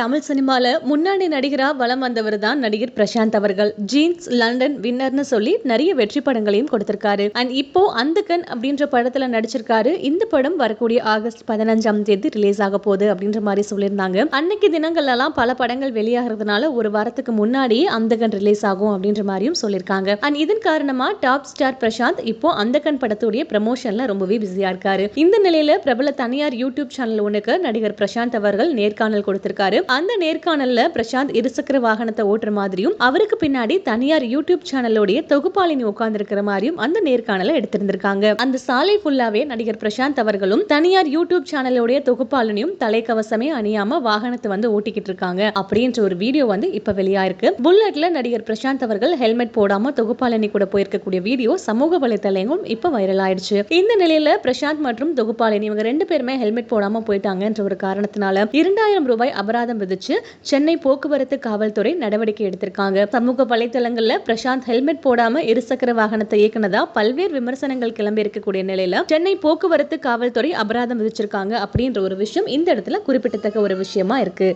தமிழ் சினிமாவில் முன்னாடி நடிகராக வலம் வந்தவர் தான் நடிகர் பிரசாந்த் அவர்கள். ஜீன்ஸ் லண்டன் வின்னர்னு சொல்லி நிறைய வெற்றி படங்களையும் கொடுத்திருக்காரு. அண்ட் இப்போ அந்தகன் அப்படின்ற படத்தில் நடிச்சிருக்காரு. இந்த படம் வரக்கூடிய ஆகஸ்ட் பதினஞ்சாம் தேதி ரிலீஸ் ஆக போகுது அப்படின்ற மாதிரி சொல்லியிருந்தாங்க. அன்னைக்கு தினங்கள்லாம் பல படங்கள் வெளியாகிறதுனால ஒரு வாரத்துக்கு முன்னாடியே அந்தகன் ரிலீஸ் ஆகும் அப்படின்ற மாதிரியும் சொல்லியிருக்காங்க. அண்ட் இதன் காரணமா டாப் ஸ்டார் பிரசாந்த் இப்போ அந்தகன் படத்துடைய ப்ரமோஷன்ல ரொம்பவே பிஸியா இருக்காரு. இந்த நிலையில பிரபல தனியார் யூடியூப் சேனல் ஒன்றுக்கு நடிகர் பிரசாந்த் அவர்கள் நேர்காணல் கொடுத்திருக்காரு. அந்த நேர்காணல்ல பிரசாந்த் இருசக்கர வாகனத்தை ஓட்டுற மாதிரியும் அவருக்கு பின்னாடி தனியார் யூடியூப் சேனலோடைய தொகுப்பாளினி உட்கார்ந்து இருக்கிற மாதிரியும் அந்த நேர்காணலை எடுத்திருந்திருக்காங்க. அந்த சாலை ஃபுல்லாவே நடிகர் பிரசாந்த் அவர்களும் தனியார் யூடியூப் சேனலோடைய தொகுப்பாளினியும் தலைக்கவசமே அணியாம வாகனத்தை வந்து ஓட்டிக்கிட்டு இருக்காங்க அப்படின்ற ஒரு வீடியோ வந்து இப்ப வெளியாயிருக்கு. புல்லட்ல நடிகர் பிரசாந்த் அவர்கள் ஹெல்மெட் போடாம தொகுப்பாளினி கூட போயிருக்கக்கூடிய வீடியோ சமூக வலைதளங்களும் இப்ப வைரல் ஆயிடுச்சு இந்த நிலையில பிரசாந்த் மற்றும் தொகுப்பாளினி இவங்க ரெண்டு பேருமே ஹெல்மெட் போடாம போயிட்டாங்கன்ற ஒரு காரணத்தினால இரண்டாயிரம் ரூபாய் அபராதம் விதிச்சு சென்னை போக்குவரத்து காவல்துறை நடவடிக்கை எடுத்திருக்காங்க. சமூக வலைதளங்கள்ல பிரசாந்த் ஹெல்மெட் போடாம இருசக்கர வாகனத்தை இயக்குனதா பல்வேறு விமர்சனங்கள் கிளம்பி இருக்கக்கூடிய நிலையில சென்னை போக்குவரத்து காவல்துறை அபராதம் விதிச்சிருக்காங்க அப்படின்ற ஒரு விஷயம் இந்த இடத்துல குறிப்பிடத்தக்க ஒரு விஷயமா இருக்கு.